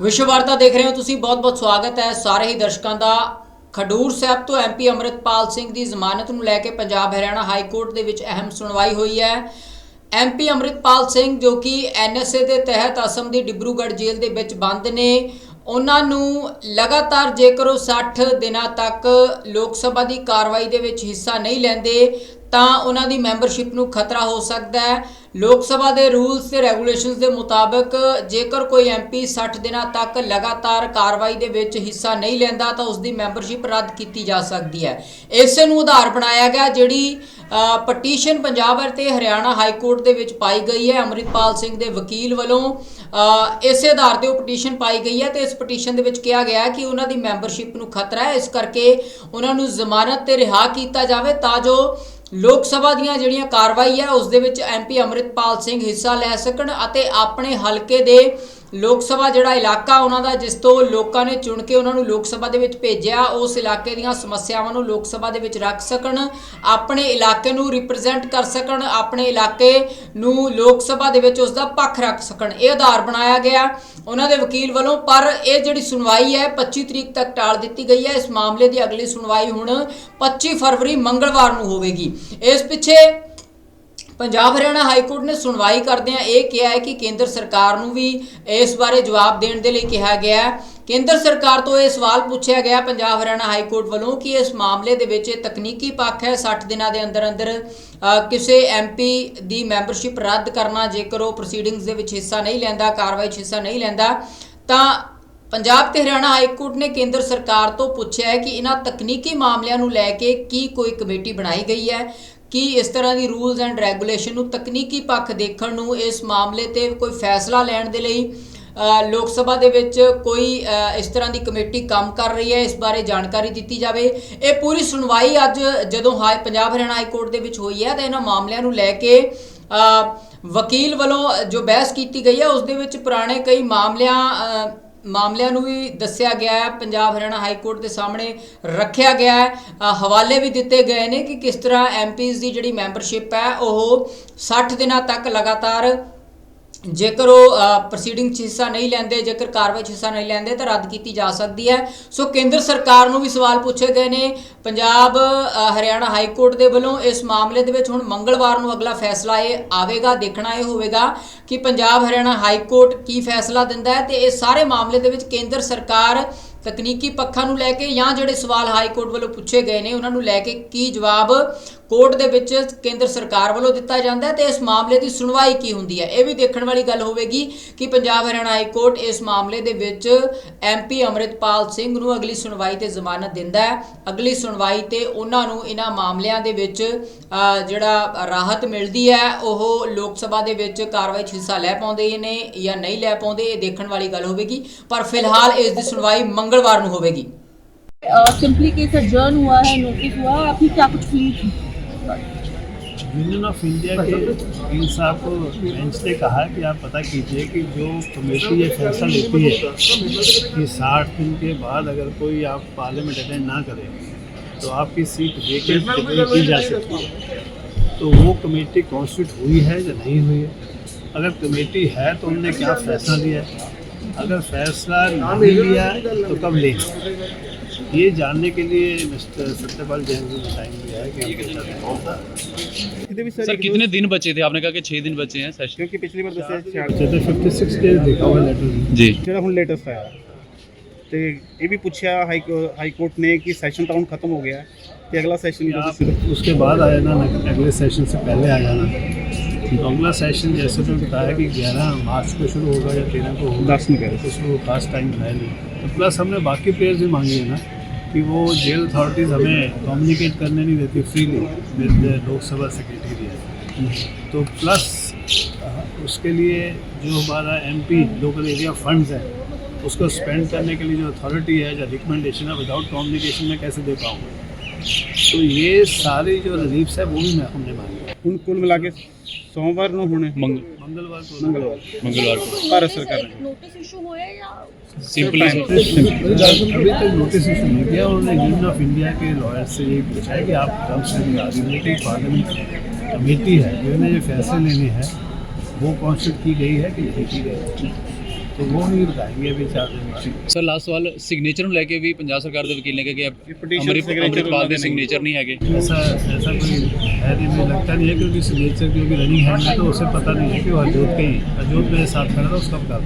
ਵਿਸ਼ਵ ਵਾਰਤਾ ਦੇਖ ਰਹੇ ਹੋ ਤੁਸੀਂ। ਬਹੁਤ-ਬਹੁਤ ਸਵਾਗਤ ਹੈ ਸਾਰੇ ਹੀ ਦਰਸ਼ਕਾਂ ਦਾ। ਖਡੂਰ ਸਾਹਿਬ ਤੋਂ ਐਮਪੀ ਅਮਰਿਤਪਾਲ ਸਿੰਘ ਦੀ ਜ਼ਮਾਨਤ ਨੂੰ ਲੈ ਕੇ ਪੰਜਾਬ ਹਰਿਆਣਾ ਹਾਈ ਕੋਰਟ ਦੇ ਵਿੱਚ ਅਹਿਮ ਸੁਣਵਾਈ ਹੋਈ ਹੈ। ਐਮਪੀ ਅਮਰਿਤਪਾਲ ਸਿੰਘ ਜੋ ਕਿ ਐਨਐਸਏ ਦੇ ਤਹਿਤ ਅਸਮ ਦੀ ਡਿਬਰੂਗੜ੍ਹ ਜੇਲ੍ਹ ਦੇ ਵਿੱਚ ਬੰਦ ਨੇ, ਉਹਨਾਂ ਨੂੰ ਲਗਾਤਾਰ ਜੇਕਰ ਉਹ 60 ਦਿਨਾਂ ਤੱਕ ਲੋਕ ਸਭਾ ਦੀ ਕਾਰਵਾਈ ਦੇ ਵਿੱਚ ਹਿੱਸਾ ਨਹੀਂ ਲੈਂਦੇ ਤਾਂ ਉਹਨਾਂ ਦੀ ਮੈਂਬਰਸ਼ਿਪ ਨੂੰ ਖਤਰਾ ਹੋ ਸਕਦਾ ਹੈ। ਲੋਕ ਸਭਾ ਦੇ ਰੂਲਸ ਤੇ ਰੈਗੂਲੇਸ਼ਨਸ ਦੇ ਮੁਤਾਬਕ, ਜੇਕਰ ਕੋਈ ਐਮਪੀ 60 ਦਿਨਾਂ ਤੱਕ ਲਗਾਤਾਰ ਕਾਰਵਾਈ ਦੇ ਵਿੱਚ ਹਿੱਸਾ ਨਹੀਂ ਲੈਂਦਾ, ਤਾਂ ਉਸ ਦੀ ਮੈਂਬਰਸ਼ਿਪ ਰੱਦ ਕੀਤੀ ਜਾ ਸਕਦੀ ਹੈ। ਇਸੇ ਨੂੰ ਆਧਾਰ ਬਣਾਇਆ ਗਿਆ, ਜਿਹੜੀ ਪਟੀਸ਼ਨ ਪੰਜਾਬ ਅਤੇ ਹਰਿਆਣਾ ਹਾਈ ਕੋਰਟ ਦੇ ਵਿੱਚ ਪਾਈ ਗਈ ਹੈ। ਅਮਰਿਤਪਾਲ ਸਿੰਘ ਦੇ ਵਕੀਲ ਵੱਲੋਂ ਇਸੇ ਆਧਾਰ ਤੇ ਉਹ ਪਟੀਸ਼ਨ ਪਾਈ ਗਈ ਹੈ ਤੇ ਇਸ ਪਟੀਸ਼ਨ ਦੇ ਵਿੱਚ ਕਿਹਾ ਗਿਆ ਹੈ ਕਿ ਉਹਨਾਂ ਦੀ ਮੈਂਬਰਸ਼ਿਪ ਨੂੰ ਖਤਰਾ ਹੈ। ਇਸ ਕਰਕੇ ਉਹਨਾਂ ਨੂੰ ਜ਼ਮਾਨਤ ਤੇ ਰਿਹਾ ਕੀਤਾ ਜਾਵੇ ਤਾਂ ਜੋ ਲੋਕ ਸਭਾ ਦੀਆਂ ਜਿਹੜੀਆਂ ਕਾਰਵਾਈ ਹੈ, ਉਸ ਦੇ ਵਿੱਚ ਐਮਪੀ ਅਮਰਿਤਪਾਲ ਸਿੰਘ ਹਿੱਸਾ ਲੈ ਸਕਣ ਅਤੇ ਆਪਣੇ ਹਲਕੇ ਦੇ ਲੋਕ ਸਭਾ ਜਿਹੜਾ ਇਲਾਕਾ ਉਹਨਾਂ ਦਾ, ਜਿਸ ਤੋਂ ਲੋਕਾਂ ਨੇ ਚੁਣ ਕੇ ਉਹਨਾਂ ਨੂੰ ਲੋਕ ਸਭਾ ਦੇ ਵਿੱਚ ਭੇਜਿਆ, ਉਸ ਇਲਾਕੇ ਦੀਆਂ ਸਮੱਸਿਆਵਾਂ ਨੂੰ ਲੋਕ ਸਭਾ ਦੇ ਵਿੱਚ ਰੱਖ ਸਕਣ, ਆਪਣੇ ਇਲਾਕੇ ਨੂੰ ਰਿਪਰੈਜ਼ੈਂਟ ਕਰ ਸਕਣ, ਆਪਣੇ ਇਲਾਕੇ ਨੂੰ ਲੋਕ ਸਭਾ ਦੇ ਵਿੱਚ ਉਸ ਦਾ ਪੱਖ ਰੱਖ ਸਕਣ। ਇਹ ਆਧਾਰ ਬਣਾਇਆ ਗਿਆ ਉਹਨਾਂ ਦੇ ਵਕੀਲ ਵੱਲੋਂ, ਪਰ ਇਹ ਜਿਹੜੀ ਸੁਣਵਾਈ ਹੈ 25 ਤਰੀਕ ਤੱਕ ਟਾਲ ਦਿੱਤੀ ਗਈ ਹੈ। ਇਸ ਮਾਮਲੇ ਦੀ ਅਗਲੀ ਸੁਣਵਾਈ ਹੁਣ 25 ਫਰਵਰੀ ਮੰਗਲਵਾਰ ਨੂੰ ਹੋਵੇਗੀ। ਇਸ ਪਿੱਛੇ ਪੰਜਾਬ ਹਰਿਆਣਾ ਹਾਈ ਕੋਰਟ ਨੇ ਸੁਣਵਾਈ ਕਰਦਿਆਂ ਇਹ ਕਿਹਾ ਹੈ ਕਿ ਕੇਂਦਰ ਸਰਕਾਰ ਨੂੰ ਵੀ ਇਸ ਬਾਰੇ ਜਵਾਬ ਦੇਣ ਦੇ ਲਈ ਕਿਹਾ ਗਿਆ ਹੈ। ਕੇਂਦਰ ਸਰਕਾਰ ਤੋਂ ਇਹ ਸਵਾਲ ਪੁੱਛਿਆ ਗਿਆ ਪੰਜਾਬ ਹਰਿਆਣਾ ਹਾਈ ਕੋਰਟ ਵੱਲੋਂ ਕਿ ਇਸ ਮਾਮਲੇ ਦੇ ਵਿੱਚ ਇਹ ਤਕਨੀਕੀ ਪੱਖ ਹੈ। 60 ਦਿਨਾਂ ਦੇ ਅੰਦਰ ਅੰਦਰ ਅ, ਕਿਸੇ ਐਮਪੀ ਦੀ ਮੈਂਬਰਸ਼ਿਪ ਰੱਦ ਕਰਨਾ ਜੇਕਰ ਉਹ ਪ੍ਰੋਸੀਡਿੰਗਸ ਦੇ ਵਿੱਚ ਹਿੱਸਾ ਨਹੀਂ ਲੈਂਦਾ ਕਾਰਵਾਈ 'ਚ ਹਿੱਸਾ ਨਹੀਂ ਲੈਂਦਾ ਤਾਂ ਪੰਜਾਬ ਤੇ ਹਰਿਆਣਾ ਹਾਈ ਕੋਰਟ ਨੇ ਕੇਂਦਰ ਸਰਕਾਰ ਤੋਂ ਪੁੱਛਿਆ ਹੈ ਕਿ ਇਹਨਾਂ ਤਕਨੀਕੀ ਮਾਮਲਿਆਂ ਨੂੰ ਲੈ ਕੇ ਕੀ ਕੋਈ ਕਮੇਟੀ ਬਣਾਈ ਗਈ ਹੈ। ਕੀ ਇਸ ਤਰ੍ਹਾਂ ਦੀ ਰੂਲਸ ਐਂਡ ਰੈਗੂਲੇਸ਼ਨ ਨੂੰ ਤਕਨੀਕੀ ਪੱਖ ਦੇਖਣ ਨੂੰ ਇਸ ਮਾਮਲੇ ਤੇ ਕੋਈ ਫੈਸਲਾ ਲੈਣ ਦੇ ਲਈ ਲੋਕ ਸਭਾ ਦੇ ਵਿੱਚ ਕੋਈ ਇਸ ਤਰ੍ਹਾਂ ਦੀ ਕਮੇਟੀ ਕੰਮ ਕਰ ਰਹੀ ਹੈ, ਇਸ ਬਾਰੇ ਜਾਣਕਾਰੀ ਦਿੱਤੀ ਜਾਵੇ। ਇਹ ਪੂਰੀ ਸੁਣਵਾਈ ਅੱਜ ਜਦੋਂ high, Punjab Haryana high court ਦੇ ਵਿੱਚ ਹੋਈ ਹੈ, ਤਾਂ ਇਹਨਾਂ ਮਾਮਲਿਆਂ ਨੂੰ ਲੈ ਕੇ ਵਕੀਲ ਵੱਲੋਂ ਜੋ ਬਹਿਸ ਕੀਤੀ ਗਈ ਹੈ, ਉਸ ਦੇ ਵਿੱਚ ਪੁਰਾਣੇ ਕਈ ਮਾਮਲਿਆਂ ਮਾਮਲਿਆਂ ਨੂੰ ਵੀ ਦੱਸਿਆ ਗਿਆ ਹੈ, ਪੰਜਾਬ ਹਰਿਆਣਾ ਹਾਈ ਕੋਰਟ ਦੇ ਸਾਹਮਣੇ ਰੱਖਿਆ ਗਿਆ ਹੈ। ਹਵਾਲੇ ਵੀ ਦਿੱਤੇ ਗਏ ਨੇ ਕਿ ਕਿਸ ਤਰ੍ਹਾਂ ਐਮਪੀਜ਼ ਦੀ ਜਿਹੜੀ ਮੈਂਬਰਸ਼ਿਪ ਹੈ, ਉਹ 60 ਦਿਨਾਂ ਤੱਕ ਲਗਾਤਾਰ ਜੇਕਰ ਉਹ ਪ੍ਰੋਸੀਡਿੰਗ 'ਚ ਹਿੱਸਾ ਨਹੀਂ ਲੈਂਦੇ, ਜੇਕਰ ਕਾਰਵਾਈ 'ਚ ਹਿੱਸਾ ਨਹੀਂ ਲੈਂਦੇ, ਤਾਂ ਰੱਦ ਕੀਤੀ ਜਾ ਸਕਦੀ ਹੈ। ਸੋ ਕੇਂਦਰ ਸਰਕਾਰ ਨੂੰ ਵੀ ਸਵਾਲ ਪੁੱਛੇ ਗਏ ਨੇ, ਪੰਜਾਬ ਹਰਿਆਣਾ ਹਾਈ ਕੋਰਟ ਦੇ ਵੱਲੋਂ ਇਸ ਮਾਮਲੇ ਦੇ ਵਿੱਚ ਹੁਣ ਮੰਗਲਵਾਰ ਨੂੰ ਅਗਲਾ ਫੈਸਲਾ ਇਹ ਆਵੇਗਾ, ਦੇਖਣਾ ਇਹ ਹੋਵੇਗਾ ਕਿ ਪੰਜਾਬ ਹਰਿਆਣਾ ਹਾਈ ਕੋਰਟ ਕੀ ਫੈਸਲਾ ਦਿੰਦਾ ਹੈ ਤੇ ਇਹ ਸਾਰੇ ਮਾਮਲੇ ਦੇ ਵਿੱਚ ਕੇਂਦਰ ਸਰਕਾਰ ਤਕਨੀਕੀ ਪੱਖਾਂ ਨੂੰ ਲੈ ਕੇ ਜਾਂ ਜਿਹੜੇ ਸਵਾਲ ਹਾਈ ਕੋਰਟ ਵੱਲੋਂ ਪੁੱਛੇ ਗਏ ਨੇ, ਉਹਨਾਂ ਨੂੰ ਲੈ ਕੇ ਕੀ ਜਵਾਬ ਕੋਰਟ ਦੇ ਵਿੱਚ ਕੇਂਦਰ ਸਰਕਾਰ ਵੱਲੋਂ ਦਿੱਤਾ ਜਾਂਦਾ ਹੈ ਤੇ ਇਸ ਮਾਮਲੇ ਦੀ ਸੁਣਵਾਈ ਕੀ ਹੁੰਦੀ ਹੈ ਇਹ ਵੀ ਦੇਖਣ ਵਾਲੀ ਗੱਲ ਹੋਵੇਗੀ ਕਿ ਪੰਜਾਬ ਹਰਿਆਣਾ ਹਾਈ ਕੋਰਟ ਇਸ ਮਾਮਲੇ ਦੇ ਵਿੱਚ ਐਮਪੀ ਅਮਰਿਤਪਾਲ ਸਿੰਘ ਨੂੰ ਅਗਲੀ ਸੁਣਵਾਈ ਤੇ ਜ਼ਮਾਨਤ ਦਿੰਦਾ ਹੈ ਅਗਲੀ ਸੁਣਵਾਈ ਤੇ ਉਹਨਾਂ ਨੂੰ ਇਹਨਾਂ ਮਾਮਲਿਆਂ ਦੇ ਵਿੱਚ ਅ, ਜਿਹੜਾ ਰਾਹਤ ਮਿਲਦੀ ਹੈ ਉਹ ਲੋਕ ਸਭਾ ਦੇ ਵਿੱਚ ਕਾਰਵਾਈ 'ਚ ਹਿੱਸਾ ਲੈ ਪਾਉਂਦੇ ਨੇ ਜਾਂ ਨਹੀਂ ਲੈ ਪਾਉਂਦੇ ਇਹ ਦੇਖਣ ਵਾਲੀ ਗੱਲ ਹੋਵੇਗੀ ਪਰ ਫਿਲਹਾਲ ਇਸ ਦੀ ਸੁਣਵਾਈ ਮੰਗਲਵਾਰ ਨੂੰ ਹੋਵੇਗੀ सिंपली केस adjourn हुआ है नोटिस हुआ है आपकी क्या कुछ फील थी यूनियन ऑफ़ इंडिया के वकील साहब को बेंच ने कहा कि आप पता कीजिए कि जो कमेटी ये फैसला लेती है, कि साठ दिन के बाद अगर कोई आप पार्लियामेंट अटेंड ना करें तो आपकी सीट वेकेंट की जा सकती। है तो वो कमेटी कॉन्स्टिट्यूट हुई है या नहीं हुई है? अगर कमेटी है तो उनने क्या फैसला लिया अगर फैसला नहीं लिया तो कब लेंगे ये जानने के लिए मिस्टर सत्यपाल जैन ने टाइम दिया है कि ये कौन था ਇਹਦੇ ਵਿੱਚ सर कितने दिन बचे थे आपने कहा कि छह दिन बचे हैं सेशन ਕਿਉਂਕਿ ਪਿਛਲੀ ਵਾਰ ਦੱਸਿਆ ਸੀ ਛਿਆਹਠ, जैसे फिफ्टी सिक्स डेज लिखा हुआ लेटर जी ਜਿਹੜਾ ਹੁਣ ਲੇਟੈਸਟ ਆਇਆ ਤੇ ਇਹ ਵੀ ਪੁੱਛਿਆ ਹਾਈ ਕੋ- ਹਾਈ ਕੋਰਟ ਨੇ ਕਿ ਸੈਸ਼ਨ ਤਾਂ ਹੁਣ ਖਤਮ ਹੋ ਗਿਆ ਹੈ ਤੇ ਅਗਲਾ ਸੈਸ਼ਨ ਵੀ ਤੁਸੀਂ आप उसके बाद आया ना अगले सेशन से पहले आ जाना तो अगला सेशन जैसे तो बताया कि 11 मार्च को शुरू होगा या 13 को होगा दस में कह रहे थे। उसमें वो खास टाइम है नहीं तो प्लस हमने बाकी प्लेयर्स भी मांगी है ना कि वो जेल अथॉरिटीज़ हमें कम्युनिकेट करने नहीं देती फ्रीली विद लोकसभा सेक्रेटेरिएट तो प्लस उसके लिए जो हमारा एमपी लोकल एरिया फंड्स है, उसको स्पेंड करने के लिए जो अथॉरिटी है, जो रिकमेंडेशन है विदाउट कम्युनिकेशन में कैसे दे पाऊँगा तो ये सारी जो रिलीफ्स है, वो भी मैं हमने मांगी ਹੁਣ ਕੁੱਲ ਮਿਲਾ ਕੇ ਸੋਮਵਾਰ ਨੂੰ ਹੁਣ मंग, मंगलवार को ਮੰਗਲਵਾਰ मंगलवार को ਭਾਰਤ ਸਰਕਾਰ ਨੇ नोटिस इशू हुए या सिंपली अभी तक नोटिस इशू नहीं किया उन्होंने यूनियन ऑफ इंडिया के लॉयर से ये पूछा है कि आप टर्म्स में दिखा दीजिए कि पार्लियामेंट कमेटी है जिन्होंने जो फैसले लेने हैं वो कॉन्स्टिट्यूट की गई है कि नहीं की गई है तो वो नहीं बताएंगे अभी चार दिन बाद ਸਰ ਲਾਸਟ ਸਵਾਲ ਸਿਗਨੇਚਰ ਨੂੰ ਲੈ ਕੇ ਵੀ ਪੰਜਾਬ ਸਰਕਾਰ ਦੇ ਵਕੀਲ ਨੇ ਕਿਹਾ ਕਿ ਇਹ petition ਅਮਰਿਤ signature ਅੰਮ੍ਰਿਤਪਾਲ ਉਹਨਾਂ ਦੇ ਦੇ ਨਹੀਂ। ਸਿਗਨੇਚਰ ਨਹੀਂ ਹੈਗੇ ऐसा ऐसा कोई है नहीं मुझे लगता नहीं है क्योंकि सिग्नेचर क्योंकि रनिंग हैंड है तो उसे पता नहीं है कि वो अजोत का ही अजोत मेरे साथ खड़ा था उसका बता